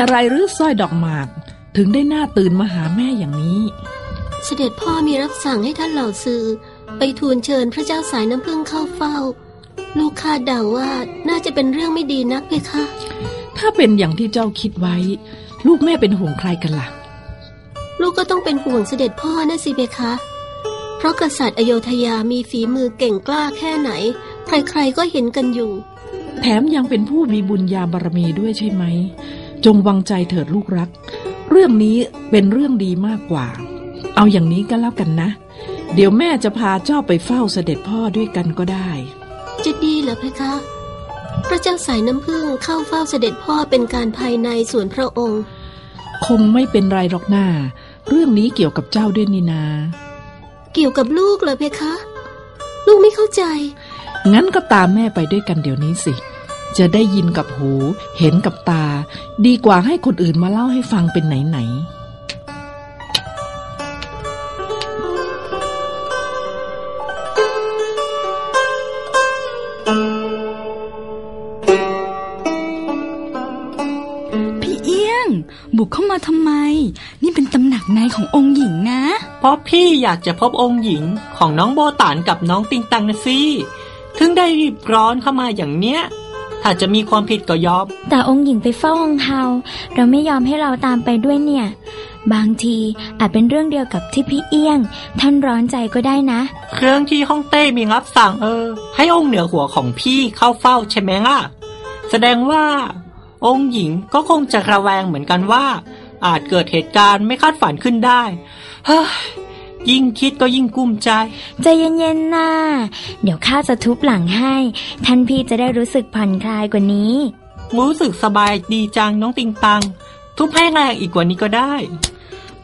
อะไรหรือสร้อยดอกหมาก ถึงได้หน้าตื่นมาหาแม่อย่างนี้ เสด็จพ่อมีรับสั่งให้ท่านเหล่าซื้อไปทูลเชิญพระเจ้าสายน้ำพึ่งเข้าเฝ้า ลูกคาดเดาว่าน่าจะเป็นเรื่องไม่ดีนักเพคะ ถ้าเป็นอย่างที่เจ้าคิดไว้ ลูกแม่เป็นห่วงใครกันล่ะ ลูกก็ต้องเป็นห่วงเสด็จพ่อนะสิเพคะ เพราะกษัตริย์อโยธยามีฝีมือเก่งกล้าแค่ไหน ใครๆก็เห็นกันอยู่ แถมยังเป็นผู้มีบุญญาบารมีด้วยใช่ไหม จงวางใจเถิดลูกรัก เรื่องนี้เป็นเรื่องดีมากกว่า เอาอย่างนี้ก็แล้วกันนะ เดี๋ยวแม่จะพาเจ้าไปเฝ้าเสด็จพ่อด้วยกันก็ได้ จะดีเหรอเพคะ พระเจ้าสายน้ำพึ่งเข้าเฝ้าเสด็จพ่อเป็นการภายในส่วนพระองค์ คงไม่เป็นไรหรอกหน้า เรื่องนี้เกี่ยวกับเจ้าด้วยนี่นา เกี่ยวกับลูกเหรอเพคะ ลูกไม่เข้าใจ งั้นก็ตามแม่ไปด้วยกันเดี๋ยวนี้สิ จะได้ยินกับหู เห็นกับตา ดีกว่าให้คนอื่นมาเล่าให้ฟังเป็นไหนๆพี่เอี้ยงบุกเข้ามาทำไม นี่เป็นตำหนักในขององค์หญิงนะ เพราะพี่อยากจะพบองค์หญิงของน้องโบตานกับน้องติงตังนะสิถึงได้รีบร้อนเข้ามาอย่างเนี้ย ถ้าจะมีความผิดก็ยอม แต่องค์หญิงไปเฝ้าฮองเฮาเราไม่ยอมให้เราตามไปด้วยเนี่ย บางทีอาจเป็นเรื่องเดียวกับที่พี่เอี้ยง ท่านร้อนใจก็ได้นะเครื่องที่ฮ่องเต้มีรับสั่งเออ ให้องค์เหนือหัวของพี่เข้าเฝ้าใช่ไหมล่ะ แสดงว่า องค์หญิงก็คงจะระแวงเหมือนกันว่า อาจเกิดเหตุการณ์ไม่คาดฝันขึ้นได้เฮ้ย ยิ่งคิดก็ยิ่งกุ้มใจ ใจเย็นๆนะเดี๋ยวข้าจะทุบหลังให้ ท่านพี่จะได้รู้สึกผ่อนคลายกว่านี้ รู้สึกสบายดีจังน้องติงตัง ทุบให้แรงอีกกว่านี้ก็ได้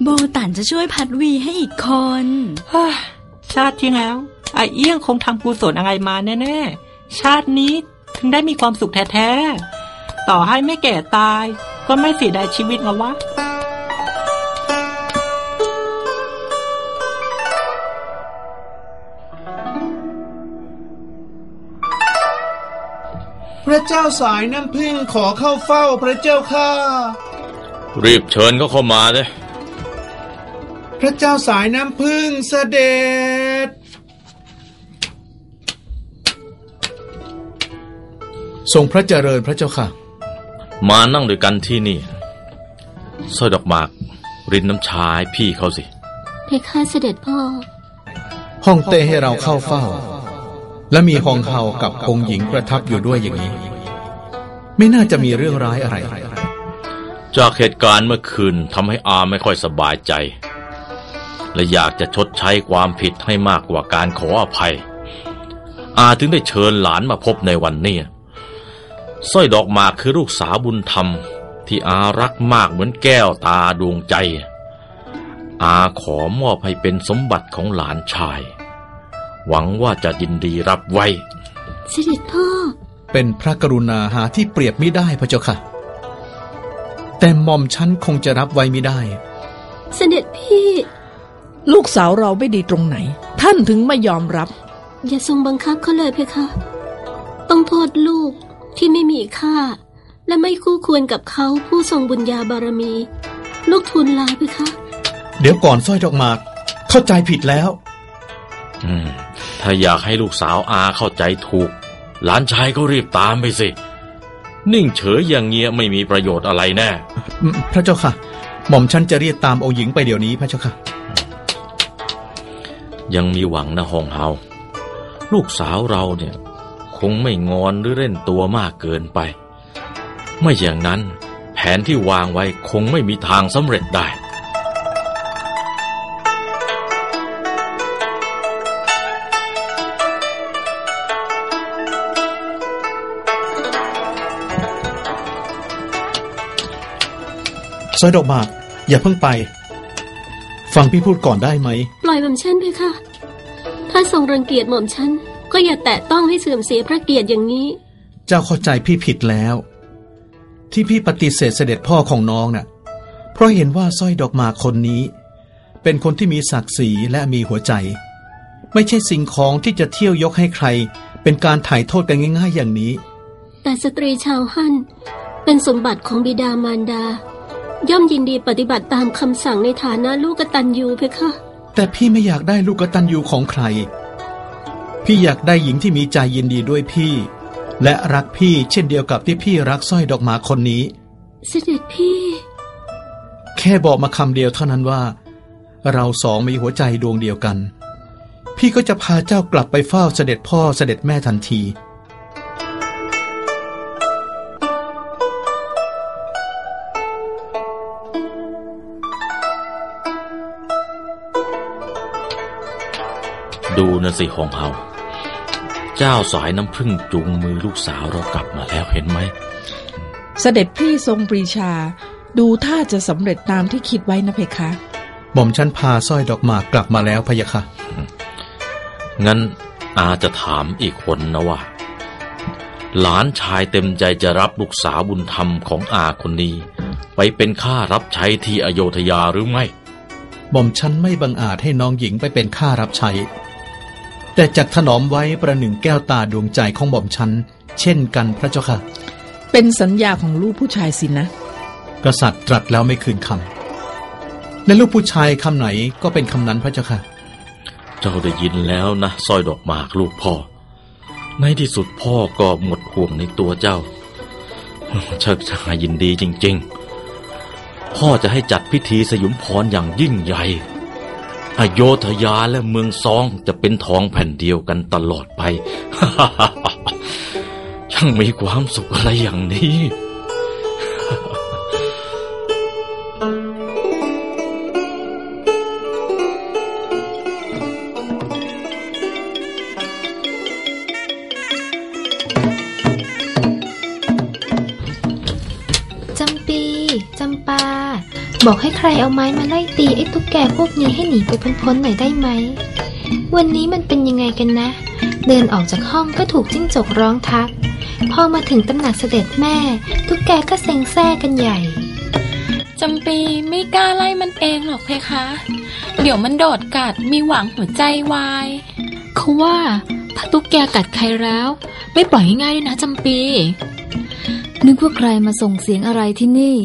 โบตันจะช่วยพัดวีให้อีกคนเฮ้ยชาติที่แล้วไอเอี้ยงคงทำกุศลอะไรมาแน่ๆ ชาตินี้ถึงได้มีความสุขแท้ๆ ต่อให้ไม่แก่ตาย ก็ไม่เสียดายชีวิตหรอวะ เจ้าสายน้ำพึ่งขอเข้าเฝ้าพระเจ้าข้ารีบเชิญเขาเข้ามาเลยพระเจ้าสายน้ำพึ่งเสด็จ ทรงพระเจริญพระเจ้าค่ะ มานั่งด้วยกันที่นี่สร้อยดอกหมาก รินน้ำชาให้พี่เขาสิ เพคะเสด็จพ่อ ห้องเต้ให้เราเข้าเฝ้า และมีฮองเฮากับองค์หญิงประทับอยู่ด้วยอย่างนี้ ไม่น่าจะมีเรื่องร้ายอะไร จากเหตุการณ์เมื่อคืนทำให้อาไม่ค่อยสบายใจ และอยากจะชดใช้ความผิดให้มากกว่าการขออภัย อาถึงได้เชิญหลานมาพบในวันนี้สร้อยดอกหมากคือลูกสาวบุญธรรม ที่อารักมากเหมือนแก้วตาดวงใจ อาขอมอบให้เป็นสมบัติของหลานชาย หวังว่าจะยินดีรับไว้ เสด็จพ่อ เป็นพระกรุณาหาที่เปรียบไม่ได้พระเจ้าค่ะ แต่หม่อมฉันคงจะรับไว้ไม่ได้ เสด็จพี่ ลูกสาวเราไม่ดีตรงไหน ท่านถึงไม่ยอมรับ อย่าทรงบังคับเขาเลยเพคะ ต้องโทษลูกที่ไม่มีค่า และไม่คู่ควรกับเขาผู้ทรงบุญญาบารมี ลูกทูลลาเพคะ เดี๋ยวก่อนสร้อยดอกหมาก เข้าใจผิดแล้ว อืม ถ้าอยากให้ลูกสาวอาเข้าใจถูก หลานชายก็รีบตามไปสิ นิ่งเฉยอย่างเงี้ยไม่มีประโยชน์อะไรแน่ พระเจ้าค่ะ หม่อมฉันจะเรียกตามองค์หญิงไปเดี๋ยวนี้พระเจ้าค่ะ ยังมีหวังนะฮองเฮา ลูกสาวเราเนี่ย คงไม่งอนหรือเล่นตัวมากเกินไป ไม่อย่างนั้นแผนที่วางไว้คงไม่มีทางสำเร็จได้ ร้อยดอกหมาก อย่าเพิ่งไป ฟังพี่พูดก่อนได้ไหม ปล่อยหม่อมฉันเพคะถ้าทรงรังเกียจหม่อมฉัน ก็อย่าแตะต้องให้เสื่อมเสียพระเกียรติอย่างนี้ เจ้าเข้าใจพี่ผิดแล้ว ที่พี่ปฏิเสธเสด็จพ่อของน้องน่ะ เพราะเห็นว่าสร้อยดอกหมากคนนี้ เป็นคนที่มีศักดิ์ศรีและมีหัวใจ ไม่ใช่สิ่งของที่จะเที่ยวยกให้ใคร เป็นการถ่ายโทษกันง่าย ๆ อย่างนี้ แต่สตรีชาวฮั่นเป็นสมบัติของบิดามารดา ย่อมยินดีปฏิบัติตามคำสั่งในฐานะลูกกตัญญูเพคะ แต่พี่ไม่อยากได้ลูกกตัญญูของใคร พี่อยากได้หญิงที่มีใจยินดีด้วยพี่ และรักพี่เช่นเดียวกับที่พี่รักสร้อยดอกหมากคนนี้ เสด็จพี่ แค่บอกมาคำเดียวเท่านั้นว่า เราสองมีหัวใจดวงเดียวกัน พี่ก็จะพาเจ้ากลับไปเฝ้าเสด็จพ่อเสด็จแม่ทันที ดูนะสิหงเฮาเจ้าสายน้ำพึ่งจูงมือลูกสาวเรากลับมาแล้วเห็นไหม เสด็จพี่ทรงปรีชา ดูท่าจะสำเร็จตามที่คิดไว้นะเพคะหม่อมฉันพาสร้อยดอกหมากกลับมาแล้วพะยะค่ะ งั้นอาจะถามอีกคนนะว่า หลานชายเต็มใจจะรับลูกสาวบุญธรรมของอาคนนี้ ไปเป็นข้ารับใช้ที่อโยธยาหรือไม่หม่อมฉันไม่บังอาจให้น้องหญิงไปเป็นข้ารับใช้ แต่จักถนอมไว้ประหนึ่งแก้วตาดวงใจของหม่อมฉัน เช่นกันพระเจ้าค่ะ เป็นสัญญาของลูกผู้ชายสินะ กษัตริย์ตรัสแล้วไม่คืนคำและลูกผู้ชายคำไหนก็เป็นคำนั้นพระเจ้าค่ะ เจ้าได้ยินแล้วนะสร้อยดอกหมากลูกพ่อ ในที่สุดพ่อก็หมดห่วงในตัวเจ้าชักชายินดีจริง ๆ พ่อจะให้จัดพิธีสยุมพรอย่างยิ่งใหญ่ อโยธยาและเมืองซองจะเป็นทองแผ่นเดียวกันตลอดไป ช่างมีความสุขอะไรอย่างนี้ บอกให้ใครเอาไม้มาไล่ตีไอ้ตุ๊กแกพวกนี้ให้หนีไปพ้นๆหน่อยได้ไหม วันนี้มันเป็นยังไงกันนะ เดินออกจากห้องก็ถูกจิ้งจกร้องทัก พอมาถึงตำหนักเสด็จแม่ ตุ๊กแกก็เซ็งแซ่กันใหญ่จำปีไม่กล้าไล่มันเองหรอกเพคะ เดี๋ยวมันโดดกัดมีหวังหัวใจวายเขาว่าถ้าตุ๊กแกกัดใครแล้ว ไม่ปล่อยง่ายด้วยนะจำปี นึกว่าใครมาส่งเสียงอะไรที่นี่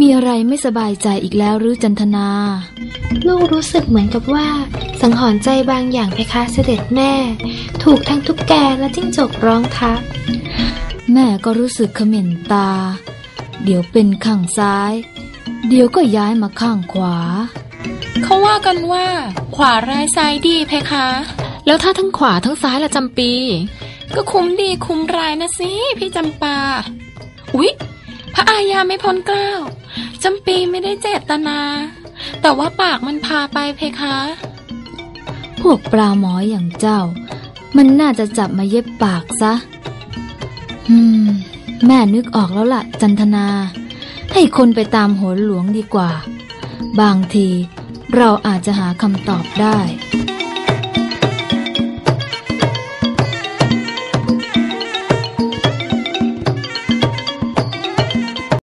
มีอะไรไม่สบายใจอีกแล้วหรือจันทนา ลูกรู้สึกเหมือนกับว่า สังหรณ์ใจบางอย่างเพคะเสด็จแม่ ถูกทั้งตุ๊กแกและจิ้งจกร้องทักแม่ก็รู้สึกเขม่นตา เดี๋ยวเป็นข้างซ้าย เดี๋ยวก็ย้ายมาข้างขวา เขาว่ากันว่า ขวาร้ายซ้ายดีเพคะ แล้วถ้าทั้งขวาทั้งซ้ายละจำปี ก็คุ้มดีคุ้มร้ายนะสิพี่จำปา อุ๊ยพระ อาญาไม่พ้นเกล้าจำปีไม่ได้เจตนา แต่ว่าปากมันพาไปเพคะ พวกปลาหมออย่างเจ้า มันน่าจะจับมาเย็บปากซะ อืม แม่นึกออกแล้วล่ะ จันทนา ให้คนไปตามโหนหลวงดีกว่า บางทีเราอาจจะหาคำตอบได้